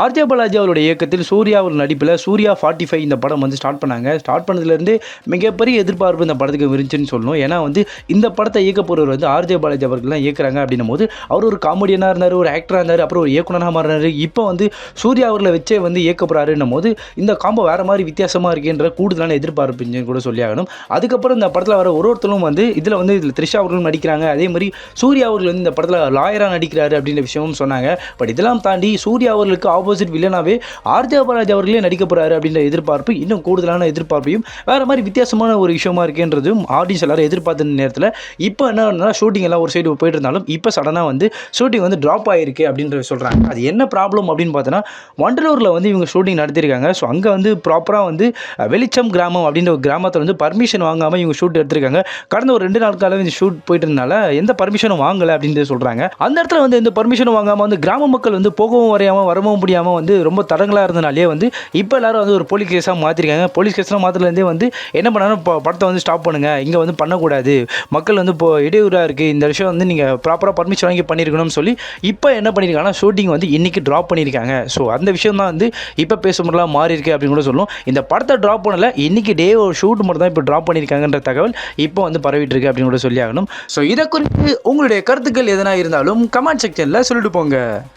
RJ Balaji அவருடைய இயக்கத்தில் சூர்யா அவர் நடிப்பில் சூர்யா ஃபார்ட்டி ஃபைவ் இந்த படம் வந்து ஸ்டார்ட் பண்ணாங்க. ஸ்டார்ட் பண்ணதுலேருந்து மிகப்பெரிய எதிர்பார்ப்பு இந்த படத்துக்கு இருந்துச்சுன்னு சொல்லணும். ஏன்னா வந்து இந்த படத்தை இயக்க போகிறவர் வந்து ஆர்ஜே பாலாஜி அவர்கள்லாம் இயக்குறாங்க அப்படின்னும் போது அவர் ஒரு காமெடியனாக இருந்தார் ஒரு ஆக்டராக இருந்தார் அப்புறம் ஒரு இயக்குனராக மாறினார். இப்போ வந்து சூர்யா அவர்களை வச்சே வந்து இயக்க போகிறாருன்னும் போது இந்த காம்போ வேறு மாதிரி வித்தியாசமாக இருக்குன்ற கூடுதலான எதிர்பார்ப்புன்னு கூட சொல்லி ஆகணும். அதுக்கப்புறம் இந்த படத்தில் வர ஒரு ஒருத்தரும் வந்து இதில் வந்து இதில் த்ரிஷா அவர்களும் நடிக்கிறாங்க. அதே மாதிரி சூர்யா அவர்கள் வந்து இந்த படத்தில் லாயராக நடிக்கிறாரு அப்படின்ற விஷயமும் சொன்னாங்க. பட் இதெல்லாம் தாண்டி சூர்யா அவர்களுக்கு ஆப்போசிட் வில்லனாவே ஆர்ஜே பாலாஜி அவர்களே நடிக்க போகிறாரு அப்படின்ற எதிர்பார்ப்பு இன்னும் கூடுதலான எதிர்பார்ப்பையும் வேறு மாதிரி வித்தியாசமான ஒரு விஷயமா இருக்கேன்றதும் ஆடியன்ஸ் எல்லாரும் எதிர்பார்த்த நேரத்தில் இப்போ என்ன ஷூட்டிங் எல்லாம் ஒரு சைடு போயிட்டு இருந்தாலும் இப்போ சடனாக வந்து ஷூட்டிங் வந்து ட்ராப் ஆகிருக்கு அப்படின்ற சொல்கிறாங்க அது என்ன ப்ராப்ளம் அப்படின்னு பார்த்தோன்னா வண்டலூரில் வந்து இவங்க ஷூட்டிங் நடத்திருக்காங்க ஸோ அங்கே வந்து ப்ராப்பராக வந்து வெளிச்சம் கிராமம் அப்படின்ற ஒரு கிராமத்தில் வந்து பர்மிஷன் வாங்காமல் இவங்க ஷூட் எடுத்திருக்காங்க. கடந்த ஒரு ரெண்டு நாட்களாக இந்த ஷூட் போயிட்டு இருந்தனால எந்த பர்மிஷனும் வாங்கலை அப்படின்றது சொல்கிறாங்க அந்த இடத்துல வந்து எந்த பர்மிஷனும் வாங்காமல் வந்து கிராம மக்கள் வந்து போகவும் வரையாமல் வரவும் முடியாமல் வந்து ரொம்ப தடங்களாக இருந்தனாலே வந்து இப்போ எல்லாரும் வந்து ஒரு போலீஸ் கேஸாக மாற்றிருக்காங்க போலீஸ் கேஸ்லாம் மாற்றுலேருந்தே வந்து என்ன பண்ணாலும் இப்போ படத்தை வந்து ஸ்டாப் பண்ணுங்கள் இங்கே வந்து பண்ணக்கூடாது. மக்கள் வந்து இப்போ இடையூறாக இருக்குது இந்த விஷயம் வந்து நீங்கள் ப்ராப்பராக பர்மிஷன் வாங்கி பண்ணியிருக்கணும்னு சொல்லி இப்போ என்ன பண்ணியிருக்காங்கன்னா ஷூட்டிங் வந்து இன்றைக்கி ட்ராப் பண்ணியிருக்காங்க ஸோ அந்த விஷயம் தான் வந்து இப்போ பேசும்போதெல்லாம் மாறி இருக்கு அப்படின்னு கூட சொல்லுவோம் இந்த படத்தை ட்ராப் பண்ணலை. இன்றைக்கி டே ஒரு ஷூட் மட்டும் தான் இப்போ ட்ராப் பண்ணியிருக்காங்கன்ற தகவல் இப்போ வந்து பரவிட்டு இருக்கு அப்படின்னு கூட சொல்லி ஆகணும். ஸோ இதை குறித்து உங்களுடைய கருத்துக்கள் எதனா இருந்தாலும் கமெண்ட் செக்ஷனில் சொல்லிட்டு போங்க.